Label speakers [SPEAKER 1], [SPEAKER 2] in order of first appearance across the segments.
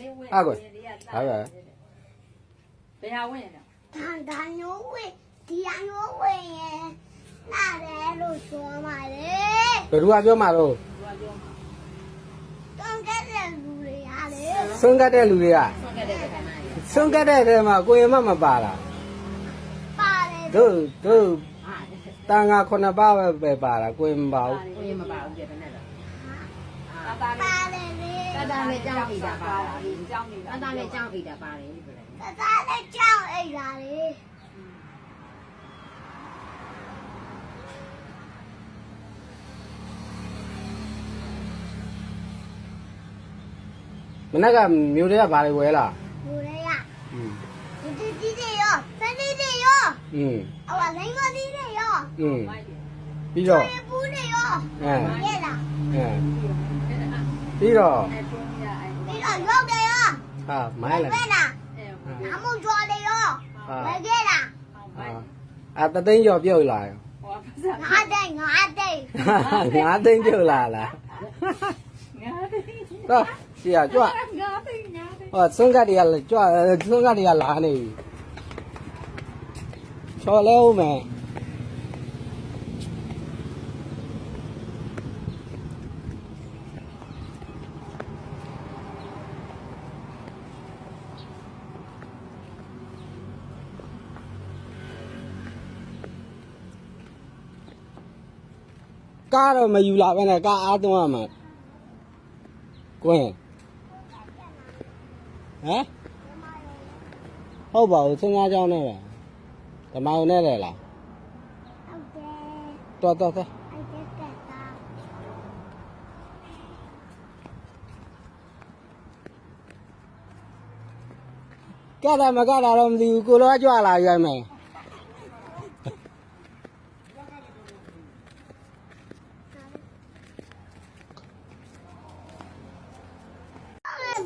[SPEAKER 1] လေးဝင်
[SPEAKER 2] အားကွယ်
[SPEAKER 1] ဒီက
[SPEAKER 2] ဟာပဲ
[SPEAKER 1] ဘယ်ဟာဝင်ရလဲ
[SPEAKER 3] တန်တန်ရိုးဝေးဒီအရိုးဝေးရင်လာတယ်လို့ဆိုပါလေ
[SPEAKER 2] ဘယ်သူကပြောမှာတော့
[SPEAKER 1] သူကပြောမှာ
[SPEAKER 3] တုံးကတဲ့လူတွေဟာလေ
[SPEAKER 2] ဆွန့်ကတ်တဲ့လူတွေက
[SPEAKER 1] ဆွန့်ခဲ့တဲ့ခဏလေး
[SPEAKER 2] ဆွန့်ကတ်တဲ့ထဲမှာကိုရင်မမပါလား
[SPEAKER 3] ပါတယ်
[SPEAKER 2] တို့တို့
[SPEAKER 1] ဟာ
[SPEAKER 2] တန်ငါခုနှစ်ပါးပဲပဲပါလားကိုရင်မပါဘူး
[SPEAKER 1] ကိုရင်မပါဘူးတဲ့ဘယ်နဲ့လဲအာတာ
[SPEAKER 3] ပါတယ် လေ
[SPEAKER 1] တာတာနဲ့ကြောင်းအိတာပါတာကြောင်းနေတာတာနဲ့ကြောင်းအိတာပါတယ်ဒီလို
[SPEAKER 3] တသားနဲ့ကြောင်းအိတ်လာလေ
[SPEAKER 2] မနေ့ကမြို့တွေကဘာတွေဝဲလား
[SPEAKER 3] လူတွေက
[SPEAKER 2] อืม
[SPEAKER 3] ဒီဒီဒီတွေရောစနေတွေရော
[SPEAKER 2] อืม
[SPEAKER 3] အဝလိုင်းမဒီတွေရော
[SPEAKER 2] อืม
[SPEAKER 1] မိုက်တယ်
[SPEAKER 2] ပြီးတော့
[SPEAKER 3] ပူတွေရော
[SPEAKER 2] အဲ
[SPEAKER 3] ရဲ့လား
[SPEAKER 2] အဲပြီးတော့
[SPEAKER 1] အဲတွန်းရအဲ
[SPEAKER 3] ပြီးတော့ရုပ်တွေရော
[SPEAKER 2] ဟာမိုင်းလာ
[SPEAKER 3] ဝဲလား
[SPEAKER 1] အဲ
[SPEAKER 3] အမှုကျော်တွေရော
[SPEAKER 2] ဟာ
[SPEAKER 3] ဝဲခဲ့လား
[SPEAKER 1] မိုက်
[SPEAKER 2] အာတသိန်းကျော်ပြုတ်လာရော
[SPEAKER 1] ဟောပါစား
[SPEAKER 3] ငါတဲ့ငါတဲ့
[SPEAKER 2] ငါးသိန်းပြုတ်လာလား
[SPEAKER 1] ငါတိ
[SPEAKER 2] တော့ရှေ့ကကြွ
[SPEAKER 1] ငါတိငါတိ
[SPEAKER 2] ဟောဆွန့်ကတ်တွေကလည်းကြွဆွန့်ကတ်တွေကလာနေပြီချော်လဲဦးမယ် ကားတော့မယူလာပဲနဲ့ကားအားသွင်းရမှာကွင်းဟမ်ဟုတ်ပါဘူးစဉ်းစားကြောင်းနဲ့ပဲဓမ္မုံနဲ့လေလား
[SPEAKER 3] ဟုတ်တယ်
[SPEAKER 2] တော်တော်တော်
[SPEAKER 3] အဲ့ဒါကတာ
[SPEAKER 2] ကတာမကတာတော့မသိဘူးကိုလိုကကြွလာရွယ်မယ်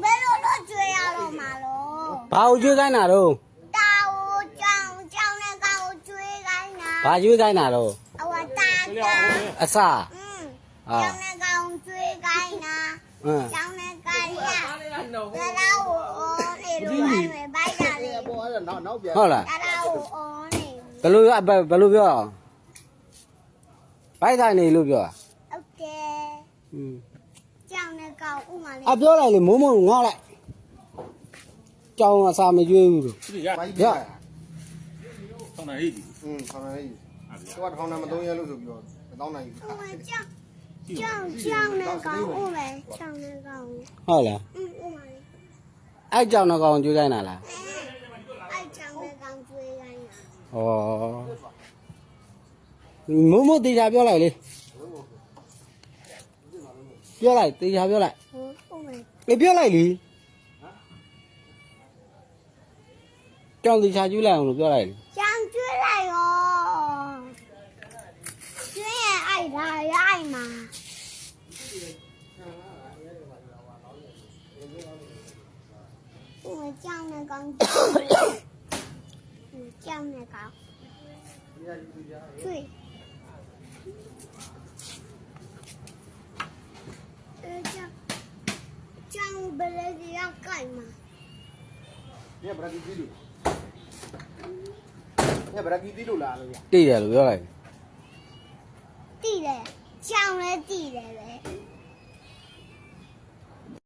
[SPEAKER 3] ဘယ်လိုလုပ်ကြွေရတော့မှာလို့
[SPEAKER 2] ဘာကိုကျွေးခိုင်းတာတော့
[SPEAKER 3] တာကိုကြောင်ကြောင်နဲ့ကောင်ကိုကျွေးခိုင်းတာ
[SPEAKER 2] ဘာကျွေးခိုင်းတာတော့
[SPEAKER 3] အဝတာတာ
[SPEAKER 2] အစ
[SPEAKER 3] อืม
[SPEAKER 2] ဟာ
[SPEAKER 3] ကြောင်နဲ့ကောင်ကျွေးခိုင်းတာ
[SPEAKER 2] ဟမ်
[SPEAKER 3] ကြောင်နဲ့ကောင်ရတာတော့အော်နေလို့အဲ့မဲ့ဘိုက်တာလေ
[SPEAKER 2] ဟုတ်လား
[SPEAKER 3] တာတော့အော်နေ
[SPEAKER 2] ဘယ်လိုဘယ်ဘယ်လိုပြောအောင်ဘိုက်တိုင်းနေလို့ပြောတာ
[SPEAKER 3] ဟုတ်တယ်
[SPEAKER 2] อืม
[SPEAKER 3] ကြောင်နဲ့ကောင်ဥမာလေး
[SPEAKER 2] အပြောလိုက်လေမိုးမိုးငေါလိုက် ကြောင်အစာမကျွေးဘူးလို့
[SPEAKER 4] ဒီရ
[SPEAKER 2] ရ
[SPEAKER 4] ဆောင်းနေပြီ
[SPEAKER 5] อืมဆောင်းနေပြီသူကထောင်းနေမသုံးရလို့ဆိုပြီးတော့မတောင်းနိုင်ဘူး
[SPEAKER 3] ဥမာကြောင်ကြောင်ကြောင်နဲ့ကောင်ဥမာကြောင်နဲ့ကောင်
[SPEAKER 2] ဟုတ်လား
[SPEAKER 3] อืมဥမာလေး
[SPEAKER 2] အဲ့ကြောင်တော့ကောင်ကျွေးခိုင်းတာလား
[SPEAKER 3] အဲ့ကြောင်နဲ့ကောင်ကျွေးခိုင်းတာ
[SPEAKER 2] ဩမိုးမိုးတေချာပြောလိုက်လေပြောလိုက်တေချာပြောလိုက်
[SPEAKER 3] ဟုတ်ဥမာ
[SPEAKER 2] လေပြောလိုက်လေ ကြောင်တေချာကျွေးလိုက်အောင်လို့ပြောလိုက်လေ
[SPEAKER 3] ကြောင်ကျွေးလိုက်ရောကျွေးရင်အဲ့ဒါရိုက်မှာဥမာကြောင်နဲ့ကောင်ကြောင်နဲ့ကောင်ကျွေး အဲကြောင်ကြောင်ဘယ်လိုရောက်ကိုင်မှာ
[SPEAKER 5] ညဗရာကီတီလို့ညဗရာကီတီလို့လာလို့ရ
[SPEAKER 2] တိတယ်လို့ပြောလိုက်
[SPEAKER 3] တိတယ်ကြောင်လည်းတိတယ်ပဲ